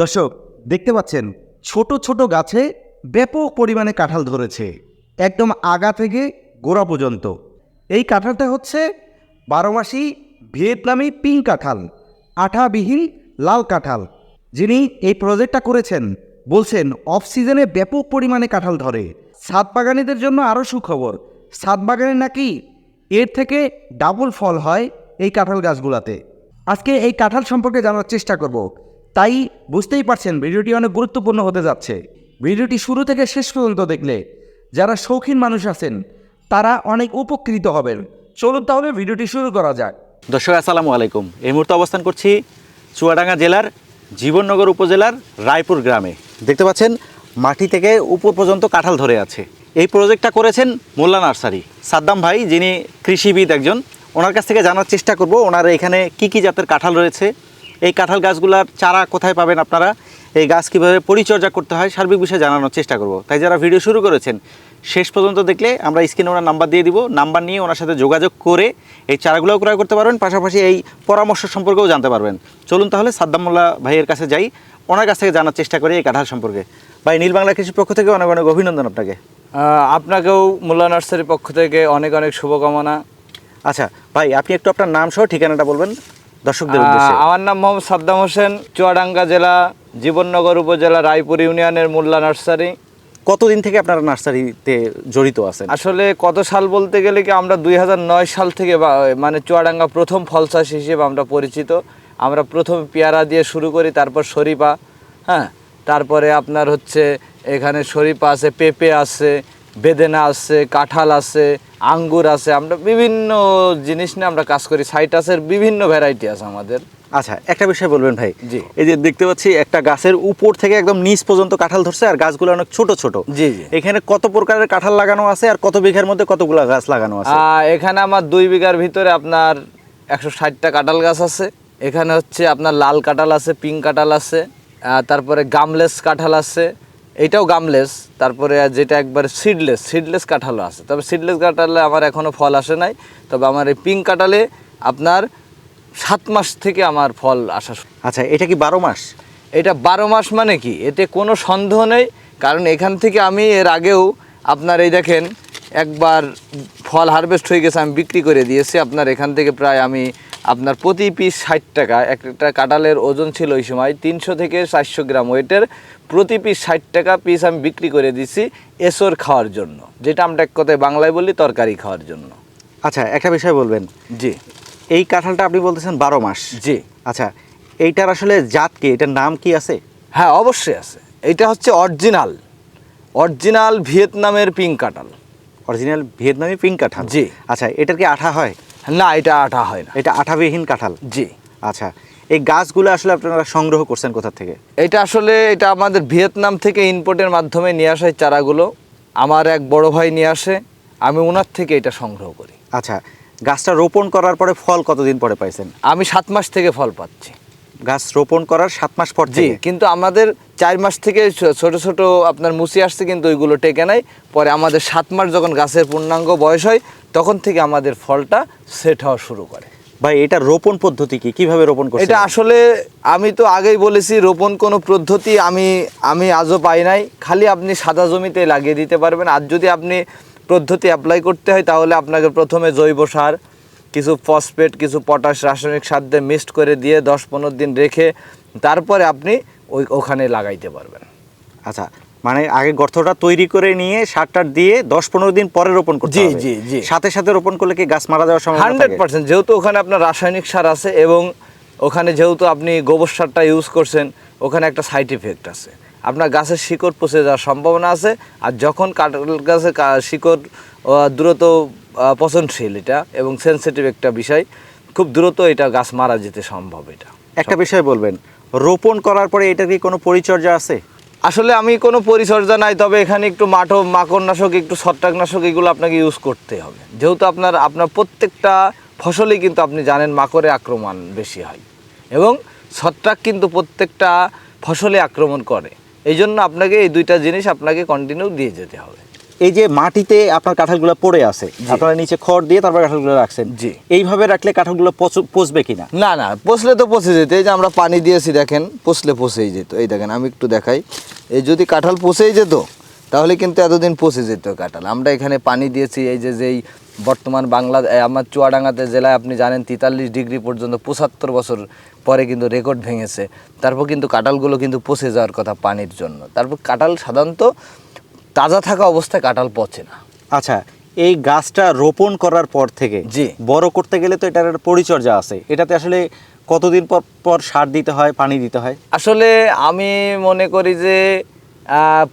দর্শক, দেখতে পাচ্ছেন, ছোট ছোট গাছে ব্যাপক পরিমাণে কাঁঠাল ধরেছে, একদম আগা থেকে গোড়া পর্যন্ত। এই কাঁঠালটা হচ্ছে বারোমাসি ভিয়েতনামি পিঙ্ক কাঁঠাল, আঠাবিহীন লাল কাঁঠাল। যিনি এই প্রজেক্টটা করেছেন, বলছেন অফ সিজনে ব্যাপক পরিমাণে কাঁঠাল ধরে। সাত বাগানীদের জন্য আরও সুখবর, সাত বাগানে নাকি এর থেকে ডাবল ফল হয় এই কাঁঠাল গাছগুলাতে। আজকে এই কাঁঠাল সম্পর্কে জানার চেষ্টা করব। তাই বুঝতেই পারছেন ভিডিওটি অনেক গুরুত্বপূর্ণ হতে যাচ্ছে। ভিডিওটি শুরু থেকে শেষ পর্যন্ত দেখলে যারা শৌখিন মানুষ আছেন, তারা অনেক উপকৃত হবেন। চলুন তাহলে ভিডিওটি শুরু করা যাক। দর্শক, আসসালামু আলাইকুম। এই মুহূর্তে অবস্থান করছি চুয়াডাঙ্গা জেলার জীবননগর উপজেলার রায়পুর গ্রামে। দেখতে পাচ্ছেন, মাটি থেকে উপর পর্যন্ত কাঁঠাল ধরে আছে। এই প্রজেক্টটা করেছেন মোল্লা নার্সারি। সাদ্দাম ভাই, যিনি কৃষিবিদ একজন, ওনার কাছ থেকে জানার চেষ্টা করব, ওনার এখানে কি কি জাতের কাঁঠাল রয়েছে এই কাঁঠাল গাছগুলার চারা কোথায় পাবেন আপনারা? এই গাছ কীভাবে পরিচর্যা করতে হয় সার্বিক বিষয়ে জানানোর চেষ্টা করব। তাই যারা ভিডিও শুরু করেছেন শেষ পর্যন্ত দেখলে আমরা স্ক্রিনে ওনার নাম্বার দিয়ে দিব। নাম্বার নিয়ে ওনার সাথে যোগাযোগ করে এই চারাগুলোও ক্রয় করতে পারবেন পাশাপাশি এই পরামর্শ সম্পর্কেও জানতে পারবেন। চলুন তাহলে সাদ্দামুল্লাহ ভাইয়ের কাছে যাই। ওনার কাছ থেকে জানার চেষ্টা করি এই কাঁঠাল সম্পর্কে। ভাই নীল বাংলা কৃষির পক্ষ থেকে অনেক অনেক অভিনন্দন আপনাকে। আপনাকেও মোল্লা নার্সারির পক্ষ থেকে অনেক অনেক শুভকামনা। আচ্ছা ভাই আপনি একটু আপনার নাম সহ ঠিকানাটা বলবেন। দর্শকদের আমার নাম মোহাম্মদ সাদ্দাম হোসেন চুয়াডাঙ্গা জেলা জীবননগর উপজেলা রায়পুর ইউনিয়নের মোল্লা নার্সারি। কতদিন থেকে আপনারা নার্সারিতে জড়িত আছেন? আসলে কত সাল বলতে গেলে কি আমরা দুই হাজার নয় সাল থেকে মানে চুয়াডাঙ্গা প্রথম ফল চাষ হিসেবে আমরা পরিচিত। আমরা প্রথম পেয়ারা দিয়ে শুরু করি তারপর শরীফা হ্যাঁ? তারপরে আপনার হচ্ছে এখানে শরীফা আছে পেঁপে আছে বেদেনা আছে কাঁঠাল আছে আঙ্গুর আছে আমরা বিভিন্ন জিনিস নিয়ে আমরা কাজ করি। সাইটাসের বিভিন্ন ভ্যারাইটি আছে আমাদের। আচ্ছা একটা বিষয় বলবেন ভাই। জি। এই যে দেখতে পাচ্ছি একটা গাছের উপর থেকে একদম নিচ পর্যন্ত কাঁঠাল ধরছে আর গাছগুলো অনেক ছোট ছোট। জি, জি। এখানে কত প্রকারের কাঁঠাল লাগানো আছে আর কত বিঘার মধ্যে কতগুলো গাছ লাগানো আছে? এখানে আমার দুই বিঘার ভিতরে আপনার একশো ষাটটা কাঁঠাল গাছ আছে। এখানে হচ্ছে আপনার লাল কাঁঠাল আছে পিঙ্ক কাঁঠাল আছে তারপরে গামলেস কাঁঠাল আছে এইটাও গামলেস তারপরে যেটা একবার সিডলেস সিডলেস কাঁঠালও আছে। তবে সিডলেস কাঁঠালে আমার এখনও ফল আসে নাই তবে আমার এই পিঙ্ক কাঁঠালে আপনার সাত মাস থেকে আমার ফল আসা আচ্ছা এটা কি বারো মাস? এটা বারো মাস মানে কি? এতে কোনো সন্দেহ নেই কারণ এখান থেকে আমি এর আগেও আপনার এই দেখেন একবার ফল হারভেস্ট হয়ে গেছে আমি বিক্রি করে দিয়েছি আপনার এখান থেকে প্রায় আমি আপনার প্রতি পিস ষাট টাকা একটা কাঁঠালের ওজন ছিল ওই সময় তিনশো থেকে চারশো গ্রাম ওয়েটের। প্রতি পিস ষাট টাকা পিস আমি বিক্রি করে দিছি এসর খাওয়ার জন্য যেটা আমরা এক কথায় বাংলায় বলি তরকারি খাওয়ার জন্য। আচ্ছা একটা বিষয় বলবেন। জি। এই কাঁঠালটা আপনি বলতেছেন বারো মাস। জি। আচ্ছা এইটার আসলে জাত কি? এটার নাম কি আছে? হ্যাঁ অবশ্যই আছে। এটা হচ্ছে অরিজিনাল অরিজিনাল ভিয়েতনামের পিঙ্ক কাঁঠাল। অরিজিনাল ভিয়েতনামি পিঙ্ক কাঁঠাল। জি। আচ্ছা এটার কি আঠা হয়? না এটা আঠা হয় না। এটা আঠাবিহীন কাঁঠাল? জি। আচ্ছা এই গাছগুলো আসলে আপনারা সংগ্রহ করছেন কোথা থেকে? এটা আসলে এটা আমাদের ভিয়েতনাম থেকে ইনপোর্টের মাধ্যমে নিয়ে আসা এই চারাগুলো। আমার এক বড় ভাই নিয়ে আসে আমি ওনার থেকে এটা সংগ্রহ করি। আচ্ছা গাছটা রোপণ করার পরে ফল কতদিন পরে পাইছেন? আমি সাত মাস থেকে ফল পাচ্ছি। গাছ রোপণ করার সাত মাস পর জি কিন্তু আমাদের চার মাস থেকে ছোট ছোট আপনার মুসি আসছে কিন্তু ওইগুলো টেকে নাই। পরে আমাদের সাত মাস যখন গাছের পূর্ণাঙ্গ বয়স হয় তখন থেকে আমাদের ফলটা সেট হওয়া শুরু করে। ভাই এটা রোপণ পদ্ধতি কি? কীভাবে রোপণ করছেন? এটা আসলে আমি তো আগেই বলেছি রোপণ কোনো পদ্ধতি আমি আমি আজও পাই নাই। খালি আপনি সাদা জমিতে লাগিয়ে দিতে পারবেন। আর যদি আপনি পদ্ধতি অ্যাপ্লাই করতে হয় তাহলে আপনাকে প্রথমে জৈব সার কিছু ফসফেট কিছু পটাশ রাসায়নিক সার দিয়ে মিক্সড করে দিয়ে দশ পনেরো দিন রেখে তারপরে আপনি ওই ওখানে লাগাইতে পারবেন আচ্ছা মানে আগে গর্তটা তৈরি করে নিয়ে সারটার দিয়ে দশ পনেরো দিন পরে রোপণ করতে জি, জি, জি। সাথে সাথে রোপণ করলে কি গাছ মারা যাওয়ার সময় হান্ড্রেড? পার্সেন্ট যেহেতু ওখানে আপনার রাসায়নিক সার আছে এবং ওখানে যেহেতু আপনি গোবর সারটা ইউজ করছেন ওখানে একটা সাইড ইফেক্ট আছে আপনার গাছের শিকড় পচে যাওয়ার সম্ভাবনা আছে আর যখন কাঁঠাল গাছের কা- শিকড় দ্রুত পচনশীল এটা এবং সেনসিটিভ একটা বিষয়। খুব দ্রুত এটা গাছ মারা যেতে সম্ভব এটা। একটা বিষয় বলবেন রোপণ করার পরে এটা কি কোনো পরিচর্যা আছে? আসলে আমি কোনো পরিচর্যা নাই তবে এখানে একটু মাঠো মাকড়নাশক একটু ছত্রাকনাশক এগুলো আপনাকে ইউজ করতে হবে। যেহেতু আপনার আপনার প্রত্যেকটা ফসলেই কিন্তু আপনি জানেন মাকড়ে আক্রমণ বেশি হয়। এবং ছত্রাক কিন্তু প্রত্যেকটা ফসলে আক্রমণ করে। এই জন্য আপনাকে এই দুইটা জিনিস আপনাকে কন্টিনিউ দিয়ে যেতে হবে। এই যে মাটিতে আপনার কাঁঠালগুলো পড়ে আছে আপনারা নিচে খড় দিয়ে তারপর কাঁঠালগুলো রাখছেন। জি। এইভাবে রাখলে কাঁঠালগুলো পচু- পচবে কিনা? না না পচলে তো পচে যেত। এই যে আমরা পানি দিয়েছি দেখেন পচলে পচেই যেত। এই দেখেন আমি একটু দেখাই। এই যদি কাঁঠাল পচেই যেত তাহলে কিন্তু এতদিন পচে যেত কাঁঠাল। আমরা এখানে পানি দিয়েছি এই যে যেই বর্তমান বাংলা আমার চুয়াডাঙ্গাতে জেলায় আপনি জানেন তেতাল্লিশ ডিগ্রি পর্যন্ত পঁচাত্তর বছর পরে কিন্তু রেকর্ড ভেঙেছে। তারপর কিন্তু কাঁঠালগুলো কিন্তু পচে যাওয়ার কথা পানির জন্য। তারপর কাঁঠাল সাধারণত তাজা থাকা অবস্থায় কাঁঠাল পচে না। আচ্ছা এই গাছটা রোপণ করার পর থেকে জি। বড় করতে গেলে তো এটার একটা পরিচর্যা আছে। এটাতে আসলে কতদিন পর পর সার দিতে হয় পানি দিতে হয়? আসলে আমি মনে করি যে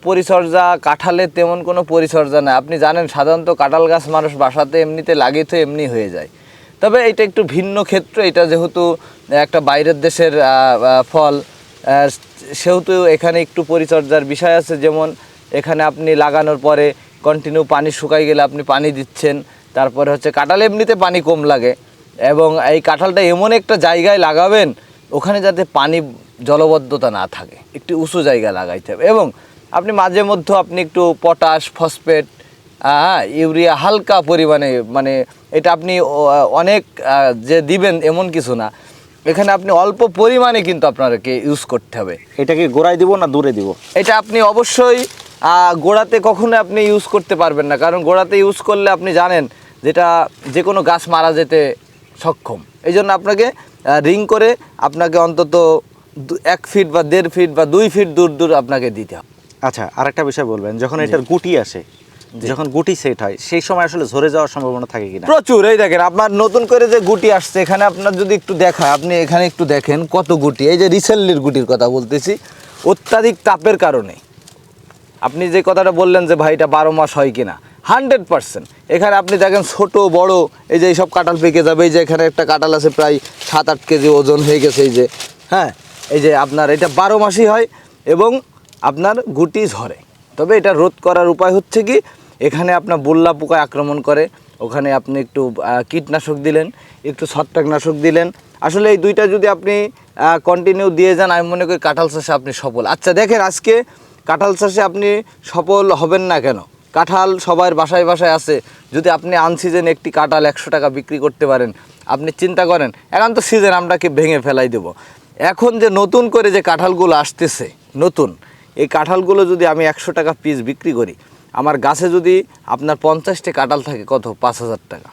পরিচর্যা কাঁঠালের তেমন কোনো পরিচর্যা নাই। আপনি জানেন সাধারণত কাঁঠাল গাছ মানুষ বাসাতে এমনিতে লাগিয়ে তো এমনি হয়ে যায়। তবে এটা একটু ভিন্ন ক্ষেত্র। এটা যেহেতু একটা বাইরের দেশের ফল সেহেতু এখানে একটু পরিচর্যার বিষয় আছে। যেমন এখানে আপনি লাগানোর পরে কন্টিনিউ পানি শুকাই গেলে আপনি পানি দিচ্ছেন। তারপরে হচ্ছে কাঁঠাল এমনিতে পানি কম লাগে। এবং এই কাঁঠালটা এমন একটা জায়গায় লাগাবেন ওখানে যাতে পানি জলবদ্ধতা না থাকে। একটু উঁচু জায়গা লাগাইতে হবে। এবং আপনি মাঝে মধ্যে আপনি একটু পটাশ ফসফেট হ্যাঁ ইউরিয়া হালকা পরিমাণে মানে এটা আপনি অনেক যে দিবেন এমন কিছু না। এখানে আপনি অল্প পরিমাণে কিন্তু আপনাকে ইউজ করতে হবে। এটা কি গোড়ায় দিব না দূরে দিব? এটা আপনি অবশ্যই গোড়াতে কখনো আপনি ইউজ করতে পারবেন না। কারণ গোড়াতে ইউজ করলে আপনি জানেন যেটা যে কোনো গাছ মারা যেতে সক্ষম। এই জন্য আপনাকে রিং করে আপনাকে অন্তত এক ফিট বা দেড় ফিট বা দুই ফিট দূর দূর আপনাকে দিতে হবে। আচ্ছা আরেকটা বিষয় বলবেন যখন এটার গুটি আসে যখন গুটি সেট হয় সেই সময় আসলে ঝরে যাওয়ার সম্ভাবনা থাকে কিনা? প্রচুর। এই দেখেন আপনার নতুন করে যে গুটি আসছে এখানে আপনার যদি একটু দেখায় আপনি এখানে একটু দেখেন কত গুটি। এই যে রিসেন্টলির গুটির কথা বলতেছি অত্যাধিক তাপের কারণে। আপনি যে কথাটা বললেন যে ভাই এটা বারো মাস হয় কিনা, হান্ড্রেড পার্সেন্ট। এখানে আপনি দেখেন ছোট, বড়, এই যে এইসব কাঁঠাল পেকে যাবে, এই যে এখানে একটা কাঁঠাল আছে প্রায় সাত আট কেজি ওজন হয়ে গেছে, এই যে হ্যাঁ এই যে আপনার এটা বারো মাসই হয় এবং আপনার গুটি ঝরে। তবে এটা রোধ করার উপায় হচ্ছে কি, এখানে আপনার বল্লা পোকায় আক্রমণ করে, ওখানে আপনি একটু কীটনাশক দিলেন, একটু ছত্রাকনাশক দিলেন। আসলে এই দুইটা যদি আপনি কন্টিনিউ দিয়ে যান, আমি মনে করি কাঁঠাল চাষে আপনি সফল। আচ্ছা দেখেন আজকে কাঁঠাল চাষে আপনি সফল হবেন না কেন? কাঁঠাল সবার বাসায় বাসায় আছে। যদি আপনি আনসিজেন একটি কাঁঠাল একশো টাকা বিক্রি করতে পারেন, আপনি চিন্তা করেন, এখন তো সিজন আমরাকে ভেঙে ফেলাই দেব। এখন যে নতুন করে যে কাঁঠালগুলো আসতেছে, নতুন, এই কাঁঠালগুলো যদি আমি একশো টাকা পিস বিক্রি করি, আমার গাছে যদি আপনার পঞ্চাশটি কাঁঠাল থাকে, কত? পাঁচ হাজার টাকা।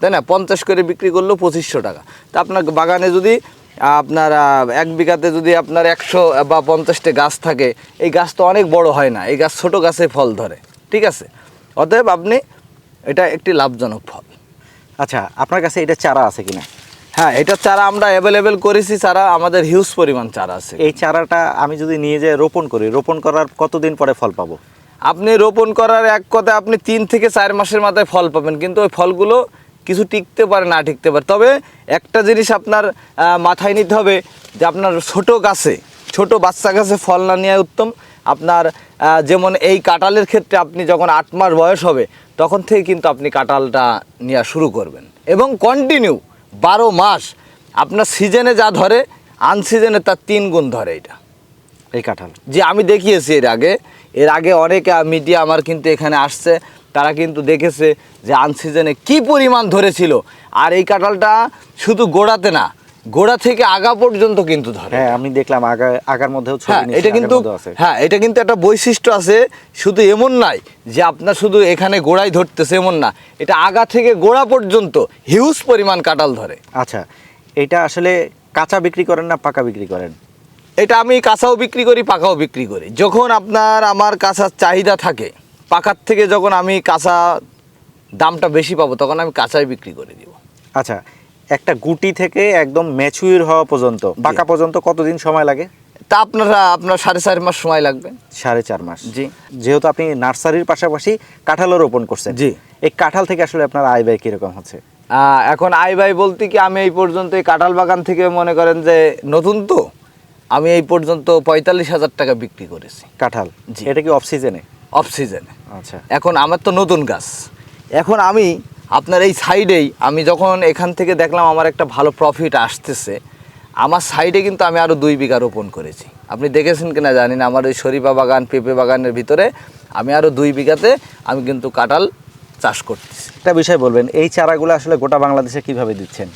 তাই না? পঞ্চাশ করে বিক্রি করলেও পঁচিশশো টাকা। তা আপনার বাগানে যদি আপনার এক বিঘাতে যদি আপনার একশো বা পঞ্চাশটি গাছ থাকে এই গাছ তো অনেক বড় হয় না এই গাছ ছোট গাছে ফল ধরে ঠিক আছে? অতএব আপনি এটা একটি লাভজনক ফল। আচ্ছা আপনার কাছে এটা চারা আছে কিনা? হ্যাঁ এটা চারা আমরা অ্যাভেলেবেল করেছি চারা আমাদের হিউজ পরিমাণ চারা আছে। এই চারাটা আমি যদি নিয়ে যেয়ে রোপণ করি রোপণ করার কতদিন পরে ফল পাবো? আপনি রোপণ করার এক কথায় আপনি তিন থেকে চার মাসের মাথায় ফল পাবেন কিন্তু ওই ফলগুলো কিছু টিকতে পারে না টিকতে পারে। তবে একটা জিনিস আপনার মাথায় নিতে হবে যে আপনার ছোট গাছে ছোট বাচ্চা গাছে ফল না নেওয়া উত্তম। আপনার যেমন এই কাঁঠালের ক্ষেত্রে আপনি যখন আট মাস বয়স হবে তখন থেকে কিন্তু আপনি কাঁঠালটা নেওয়া শুরু করবেন। এবং কন্টিনিউ বারো মাস আপনার সিজনে যা ধরে আনসিজনে তার তিন গুণ ধরে এটা। এই কাঁঠাল। যে আমি দেখিয়েছি এর আগে এর আগে অনেক মিডিয়া আমার কিন্তু এখানে আসছে। তারা কিন্তু দেখেছে যে আনসিজনে কি পরিমাণ ধরেছিল। আর এই কাঁঠালটা শুধু গোড়াতে না গোড়া থেকে আগা পর্যন্ত কিন্তু ধরে। হ্যাঁ আমি দেখলাম আগা আগার মধ্যেও হ্যাঁ এটা কিন্তু হ্যাঁ এটা কিন্তু একটা বৈশিষ্ট্য আছে শুধু এমন নাই যে আপনার শুধু এখানে গোড়ায় ধরতেছে এমন না এটা আগা থেকে গোড়া পর্যন্ত হিউজ পরিমাণ কাঁঠাল ধরে। আচ্ছা এটা আসলে কাঁচা বিক্রি করেন না পাকা বিক্রি করেন? এটা আমি কাঁচাও বিক্রি করি পাকাও বিক্রি করি। যখন আপনার আমার কাঁচার চাহিদা থাকে পাকার থেকে যখন আমি কাঁচা দামটা বেশি পাবো তখন আমি কাঁচাই বিক্রি করে দিব। আচ্ছা একটা গুটি থেকে একদম ম্যাচুর হওয়া পর্যন্ত পাকা পর্যন্ত কতদিন সময় লাগে? তা আপনারা আপনার সাড়ে চার মাস সময় লাগবে। সাড়ে চার মাস। জি। যেহেতু আপনি নার্সারির পাশাপাশি কাঁঠালও রোপণ করছেন জি। এই কাঁঠাল থেকে আসলে আপনার আয় ব্যয় কীরকম হচ্ছে? এখন আই ভাই বলতে কি আমি এই পর্যন্ত এই কাঁঠাল বাগান থেকে মনে করেন যে নতুন তো আমি এই পর্যন্ত পঁয়তাল্লিশ হাজার টাকা বিক্রি করেছি। কাঁঠাল? জি। এটা কি অফ সিজনে অফ সিজনে আচ্ছা। এখন আমার তো নতুন গাছ। এখন আমি আপনার এই সাইডেই আমি যখন এখান থেকে দেখলাম আমার একটা ভালো প্রফিট আসতেছে আমার সাইডে কিন্তু আমি আরও দুই বিঘা রোপণ করেছি। আপনি দেখেছেন কিনা জানি না আমার ওই শরীফা বাগান পেঁপে বাগানের ভিতরে আমি আরও দুই বিঘাতে আমি কিন্তু কাঁঠাল চাষ করতেছি। একটা বিষয় বলবেন এই চারাগুলো আসলে গোটা বাংলাদেশে কীভাবে দিচ্ছেন?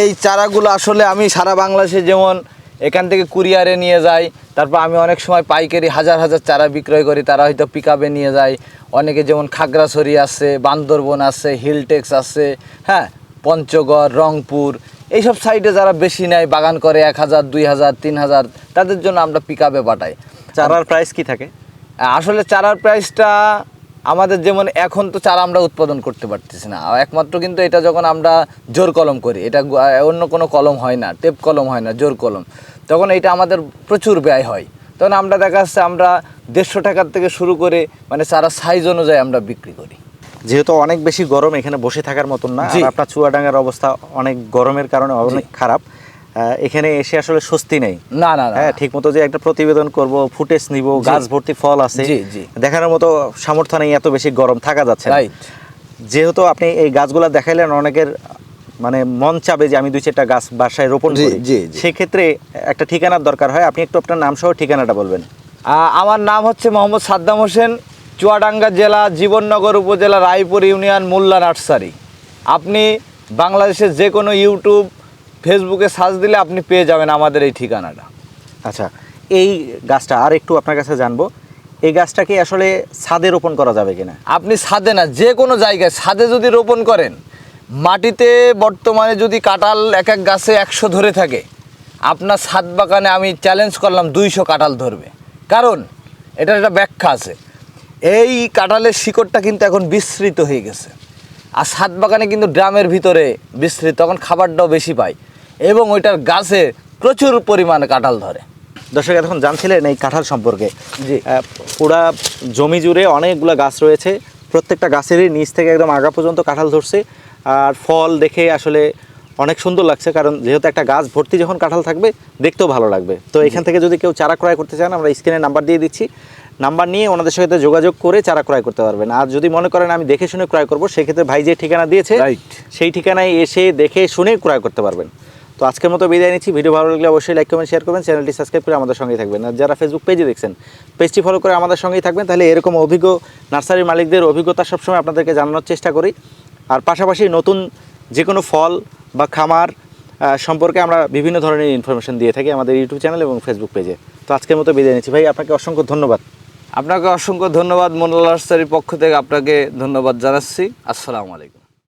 এই চারাগুলো আসলে আমি সারা বাংলাদেশে যেমন এখান থেকে কুরিয়ারে নিয়ে যাই তারপর আমি অনেক সময় পাইকারি হাজার হাজার চারা বিক্রয় করি তারা হয়তো পিকআপে নিয়ে যায়। অনেকে যেমন খাগড়াছড়ি আছে বান্দরবন আছে হিলটেক্স আছে হ্যাঁ পঞ্চগড় রংপুর এইসব সাইডে যারা বেশি নেয় বাগান করে এক হাজার দুই হাজার তিন হাজার তাদের জন্য আমরা পিকআপে পাঠাই। চারার প্রাইস কি থাকে? আসলে চারার প্রাইসটা আমাদের যেমন এখন তো চারা আমরা উৎপাদন করতে পারতেছি না। একমাত্র কিন্তু এটা যখন আমরা জোর কলম করি এটা অন্য কোনো কলম হয় না টেপ কলম হয় না জোর কলম তখন এটা আমাদের প্রচুর ব্যয় হয়। তখন আমরা দেখা যাচ্ছে আমরা দেড়শো টাকার থেকে শুরু করে মানে চারা সাইজ অনুযায়ী আমরা বিক্রি করি। যেহেতু অনেক বেশি গরম এখানে বসে থাকার মতন না আপনার চুয়াডাঙ্গার অবস্থা অনেক গরমের কারণে অনেক খারাপ এখানে এসে আসলে স্বস্তি নেই। না না না হ্যাঁ ঠিক মতো যে একটা প্রতিবেদন করব ফুটেজ নিব গাছ ভর্তি ফল আছে। জি, জি। দেখানোর মতো সামর্থ্য নেই এত বেশি গরম থাকা যাচ্ছে। যেহেতু আপনি এই গাছগুলো দেখাইলেন অনেকের মানে মন চাবে যে আমি দুই চারটা গাছ বাসায় রোপণ করি। সেক্ষেত্রে একটা ঠিকানার দরকার হয়। আপনি একটু আপনার নাম সহ ঠিকানাটা বলবেন। আমার নাম হচ্ছে মোহাম্মদ সাদ্দাম হোসেন চুয়াডাঙ্গা জেলা জীবননগর উপজেলা রায়পুর ইউনিয়ন মোল্লা নার্সারি। আপনি বাংলাদেশের যে কোনো ইউটিউব ফেসবুকে সার্চ দিলে আপনি পেয়ে যাবেন আমাদের এই ঠিকানাটা। আচ্ছা এই গাছটা আর একটু আপনার কাছে জানব, এই গাছটাকে আসলে ছাদে রোপণ করা যাবে কিনা? আপনি ছাদে না, যে কোনো জায়গায় ছাদে যদি রোপণ করেন, মাটিতে বর্তমানে যদি কাঁঠাল এক এক গাছে একশো ধরে থাকে, আপনার ছাদ বাগানে আমি চ্যালেঞ্জ করলাম দুইশো কাঁঠাল ধরবে। কারণ এটার একটা ব্যাখ্যা আছে, এই কাঁঠালের শিকড়টা কিন্তু এখন বিস্তৃত হয়ে গেছে। আর ছাদ বাগানে কিন্তু ড্রামের ভিতরে বিস্তৃত, তখন খাবারটাও বেশি পায়। এবং ওইটার গাছে প্রচুর পরিমাণে কাঁঠাল ধরে। দর্শক এখন জানছিলেন এই কাঁঠাল সম্পর্কে। জি। পুরা জমি জুড়ে অনেকগুলো গাছ রয়েছে। প্রত্যেকটা গাছেরই নিচ থেকে একদম আগা পর্যন্ত কাঁঠাল ধরছে। আর ফল দেখে আসলে অনেক সুন্দর লাগছে কারণ যেহেতু একটা গাছ ভর্তি যখন কাঁঠাল থাকবে দেখতেও ভালো লাগবে। তো এখান থেকে যদি কেউ চারা ক্রয় করতে চান আমরা স্ক্রিনে নাম্বার দিয়ে দিচ্ছি। নাম্বার নিয়ে ওনাদের সাথে যোগাযোগ করে চারা ক্রয় করতে পারবেন। আর যদি মনে করেন আমি দেখে শুনে ক্রয় করব সেক্ষেত্রে ভাই যে ঠিকানা দিয়েছে সেই ঠিকানায় এসে দেখে শুনে ক্রয় করতে পারবেন। তো আজকের মতো বিদায় নিচ্ছি। ভিডিও ভালো লাগলে অবশ্যই লাইক কমেন্ট শেয়ার করবেন। চ্যানেলটি সাবস্ক্রাইব করে আমাদের সঙ্গেই থাকবেন। আর যারা ফেসবুক পেজে দেখছেন পেজটি ফলো করে আমাদের সঙ্গেই থাকবেন, তাহলে এরকম অভিজ্ঞ নার্সারির মালিকদের অভিজ্ঞতা সবসময় আপনাদেরকে জানানোর চেষ্টা করি। আর পাশাপাশি নতুন যে কোনো ফল বা খামার সম্পর্কে আমরা বিভিন্ন ধরনের ইনফরমেশন দিয়ে থাকি আমাদের ইউটিউব চ্যানেল এবং ফেসবুক পেজে তো আজকের মতো বিদায় নিচ্ছি। ভাই, আপনাকে অসংখ্য ধন্যবাদ। আপনাকে অসংখ্য ধন্যবাদ মোল্লা নার্সারির পক্ষ থেকে। আপনাকে ধন্যবাদ জানাচ্ছি। আসসালামু আলাইকুম।